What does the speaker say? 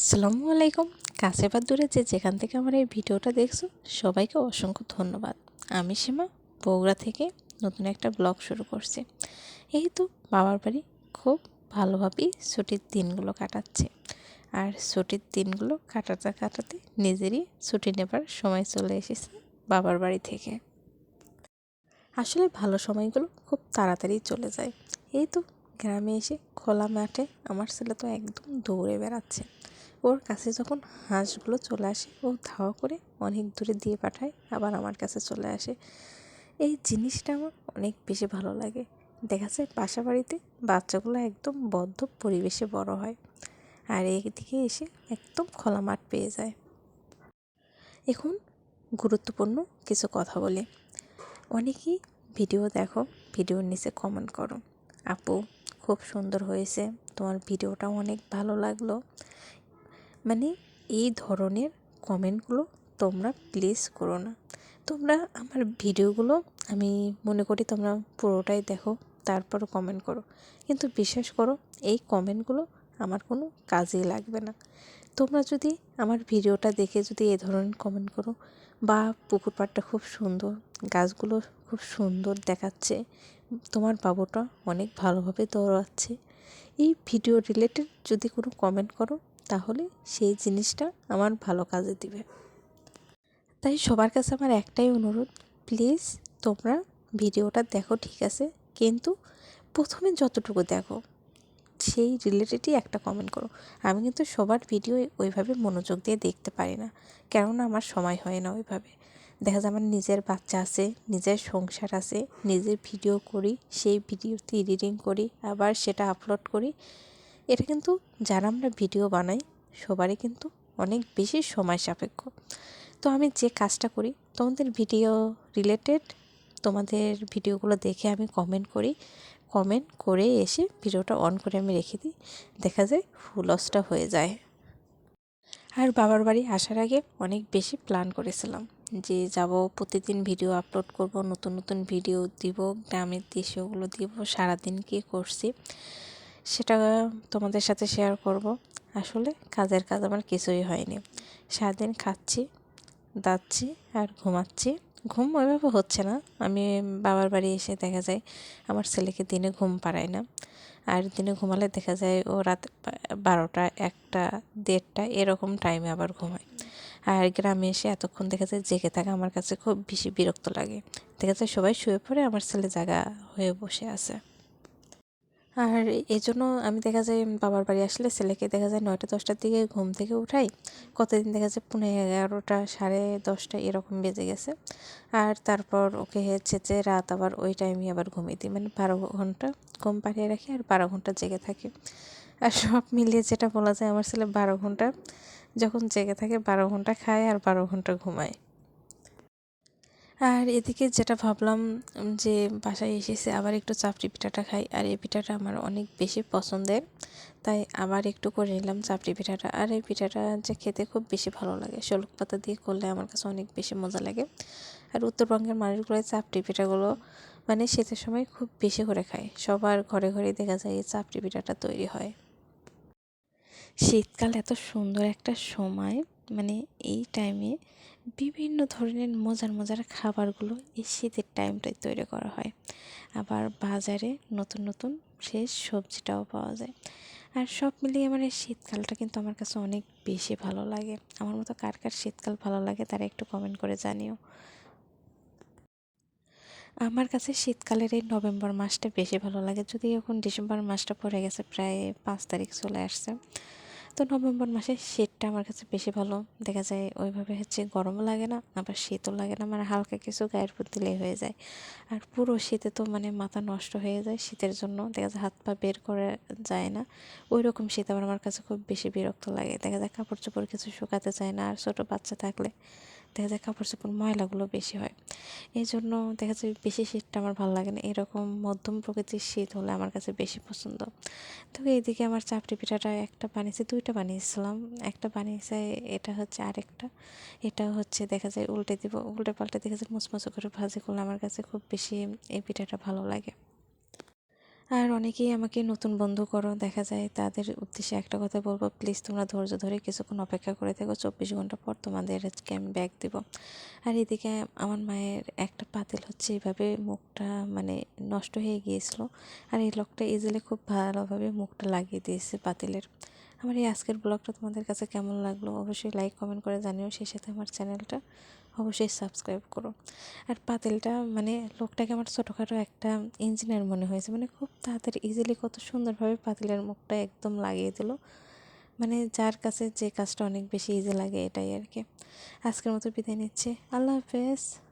আসসালামু আলাইকুম। কাছে বা দূরে যে যেখান থেকে আমার এই ভিডিওটা দেখছ, সবাইকে অসংখ্য ধন্যবাদ। আমি সীমা, বগুড়া থেকে নতুন একটা ব্লগ শুরু করছি। এই তো বাবার বাড়ি খুব ভালোভাবেই ছুটির দিনগুলো কাটাচ্ছে। আর ছুটির দিনগুলো কাটাতে কাটাতে নিজেরই ছুটি নেবার সময় চলে এসেছে বাবার বাড়ি থেকে। আসলে ভালো সময়গুলো খুব তাড়াতাড়ি চলে যায়। এই তো গ্রামে এসে খোলা মাঠে আমার ছেলে তো একদম দৌড়ে বেড়াচ্ছে। ওর কাছে যখন হাঁসগুলো চলে আসে, ও ধাওয়া করে অনেক দূরে দিয়ে পাঠায়, আবার আমার কাছে চলে আসে। এই জিনিসটা আমার অনেক বেশি ভালো লাগে। দেখা যায় বাসা বাড়িতে বাচ্চাগুলো একদম বদ্ধ পরিবেশে বড় হয় আর দিকে এসে একদম খোলা মাঠ পেয়ে যায়। এখন গুরুত্বপূর্ণ কিছু কথা বলি। অনেকেই ভিডিও দেখো, ভিডিওর নিচে কমেন্ট করো, আপু, খুব সুন্দর হয়েছে, তোমার ভিডিওটা অনেক ভালো লাগল। মানে এই ধরনের কমেন্টগুলো তোমরা প্লিজ করো না। তোমরা আমার ভিডিওগুলো, আমি মনে করি তোমরা পুরোটাই দেখো তারপর কমেন্ট করো। কিন্তু বিশ্বাস করো, এই কমেন্টগুলো আমার কোনো কাজেই লাগবে না। তোমরা যদি আমার ভিডিওটা দেখে যদি এ ধরনের কমেন্ট করো, বা পুকুর পাড়টা খুব সুন্দর, গাছগুলো খুব সুন্দর দেখাচ্ছে, তোমার বাবুটা অনেক ভালোভাবে দৌড়াচ্ছে, এই ভিডিও রিলেটেড যদি কোনো কমেন্ট করো তাহলে সেই জিনিসটা আমার ভালো কাজে দিবে। তাই সবার কাছে আমার একটাই অনুরোধ প্লিজ তোমরা ভিডিওটা দেখো, ঠিক আছে? কিন্তু প্রথমে যতটুকু দেখো, সেই রিলেটেডই একটা কমেন্ট করো। আমি কিন্তু সবার ভিডিও ওইভাবে মনোযোগ দিয়ে দেখতে পারি না, কেননা আমার সময় হয় না ওইভাবে। দেখা যায় আমার নিজের বাচ্চা আছে, নিজের সংসার আছে, নিজের ভিডিও করি, সেই ভিডিওতে এডিটিং করি, আবার সেটা আপলোড করি এটা কিন্তু যারা আমরা ভিডিও বানাই, সবারই কিন্তু অনেক বেশি সময় সাপেক্ষ। তো আমি যে কাজটা করি, তোমাদের ভিডিও রিলেটেড তোমাদের ভিডিওগুলো দেখে আমি কমেন্ট করি। কমেন্ট করে এসে ভিডিওটা অন করে আমি রেখে দিই। দেখা যায় ফুলসটা হয়ে যায়। আর বাবার বাড়ি আসার আগে অনেক বেশি প্ল্যান করেছিলাম যে যাব, প্রতিদিন ভিডিও আপলোড করব, নতুন নতুন ভিডিও দিব, গ্রামের দৃশ্যগুলো দিব, সারাদিন কী করছি। সেটা তোমাদের সাথে শেয়ার করব। আসলে কাজের কাজ আমার কিছুই হয়নি। সারাদিন খাচ্ছি, দাচ্ছি আর ঘুমাচ্ছি। ঘুম ওইভাবে হচ্ছে না। আমি বাবার বাড়ি এসে দেখা যায় আমার ছেলেকে দিনে ঘুম পাড়ায় না। আর দিনে ঘুমালে দেখা যায় ও রাত বারোটা, একটা, দেড়টা এরকম টাইমে আবার ঘুমায়। আর গ্রামে এসে এতক্ষণ দেখা যায় জেগে থাকা আমার কাছে খুব বেশি বিরক্ত লাগে। দেখা যায় সবাই শুয়ে পড়ে, আমার ছেলে জায়গা হয়ে বসে আছে। আর এই জন্য আমি দেখা যায় বাবার বাড়ি আসলে ছেলেকে দেখা যায় নয়টা, দশটার দিকে ঘুম থেকে উঠাই। কতদিন দেখা যায় পনেরো এগারোটা, সাড়ে দশটা এরকম বেজে গেছে। আর তারপর ওকে যে রাত আবার ওই টাইমে আবার ঘুমিয়ে দিই। মানে বারো ঘণ্টা ঘুম পাড়িয়ে রাখি আর বারো ঘণ্টা জেগে থাকি। আর সব মিলিয়ে যেটা বলা যায় আমার ছেলে বারো ঘণ্টা, যখন জেগে থাকে বারো ঘণ্টা খায় আর বারো ঘণ্টা ঘুমায়। আর এদিকে যেটা ভাবলাম যে বাসায় এসেছে আবার একটু চাপড়ি পিঠাটা খাই। আর এই পিঠাটা আমার অনেক বেশি পছন্দের, তাই আবার একটু করে নিলাম চাপড়ি পিঠাটা। আর এই পিঠাটা যে খেতে খুব বেশি ভালো লাগে, শলুক পাতা দিয়ে করলে আমার কাছে অনেক বেশি মজা লাগে। আর উত্তরবঙ্গের মানুষগুলো চাপড়ি পিঠাগুলো মানে শীতের সময় খুব বেশি করে খায়। সবার ঘরে ঘরে দেখা যায় এই চাপড়ি পিঠাটা তৈরি হয়। শীতকাল এত সুন্দর একটা সময় মানে এই টাইমে বিভিন্ন ধরনের মজার মজার খাবারগুলো এই শীতের টাইমটায় তৈরি করা হয়। আবার বাজারে নতুন নতুন ফ্রেশ সবজিটাও পাওয়া যায়। আর সব মিলিয়ে মানে শীতকালটা কিন্তু আমার কাছে অনেক বেশি ভালো লাগে। আমার মতো কার কার শীতকাল ভালো লাগে তারা একটু কমেন্ট করে জানিও। আমার কাছে শীতকালের এই নভেম্বর মাসটা বেশি ভালো লাগে। যদি এখন ডিসেম্বর মাসটা পড়ে গেছে, প্রায় পাঁচ তারিখ চলে আসছে। তো নভেম্বর মাসে শীতটা আমার কাছে বেশি ভালো। দেখা যায় ওইভাবে হচ্ছে গরমও লাগে না, আবার শীতও লাগে না মানে হালকা কিছু গায়ের উপর দিলেই হয়ে যায়। আর পুরো শীতে তো মানে মাথা নষ্ট হয়ে যায় শীতের জন্য, দেখা যায় হাত পা বের করে যায় না। ওই রকম শীত আবার আমার কাছে খুব বেশি বিরক্ত লাগে। দেখা যায় কাপড় চোপড় কিছু শুকাতে চায় না, আর ছোটো বাচ্চা থাকলে দেখা যায় কাপড় চোপড় ময়লাগুলো বেশি হয়। এই জন্য দেখা যায় বেশি শীতটা আমার ভালো লাগে না। এরকম মধ্যম প্রকৃতির শীত হলে আমার কাছে বেশি পছন্দ। তো এইদিকে আমার চাপড়ি পিঠাটা একটা বানিয়েছি, দুইটা বানিয়েছিলাম। একটা বানিয়েছে, এটা হচ্ছে আরেকটা। এটা হচ্ছে দেখা যায় উল্টে দিব, উল্টে পাল্টে দেখা যায় মুচমুচো করে ভাজি করলে আমার কাছে খুব বেশি এই পিঠাটা ভালো লাগে। আর অনেকেই আমাকে নতুন বন্ধু করো দেখা যায়। তাদের উদ্দেশ্যে একটা কথা বলব, প্লিজ তোমরা ধৈর্য ধরে কিছুক্ষণ অপেক্ষা করে থাকো, চব্বিশ ঘণ্টা পর তোমাদের আজকে আমি ব্যাগ দেবো। আর এদিকে আমার মায়ের একটা পাতিল হচ্ছে এইভাবে মুখটা মানে নষ্ট হয়ে গিয়েছিল। আর এই লোকটা ইজিলি খুব ভালোভাবে মুখটা লাগিয়ে দিয়েছে পাতিলের। আমার এই আজকের ব্লগটা তোমাদের কাছে কেমন লাগল? অবশ্যই লাইক কমেন্ট করে জানিও। সেই সাথে আমার চ্যানেলটা অবশ্যই সাবস্ক্রাইব করো। আর পাতিলটা মানে লোকটাকে আমার ছোটোখাটো একটা ইঞ্জিনিয়ার মনে হয়েছে। মানে খুব তাড়াতাড়ি ইজিলি কত সুন্দরভাবে পাতিলের মুখটা একদম লাগিয়ে দিল। মানে যার কাছে যে কাজটা অনেক বেশি ইজি লাগে এটাই আর কি। আজকের মতো বিদায় নিচ্ছে। আল্লাহ হাফেজ।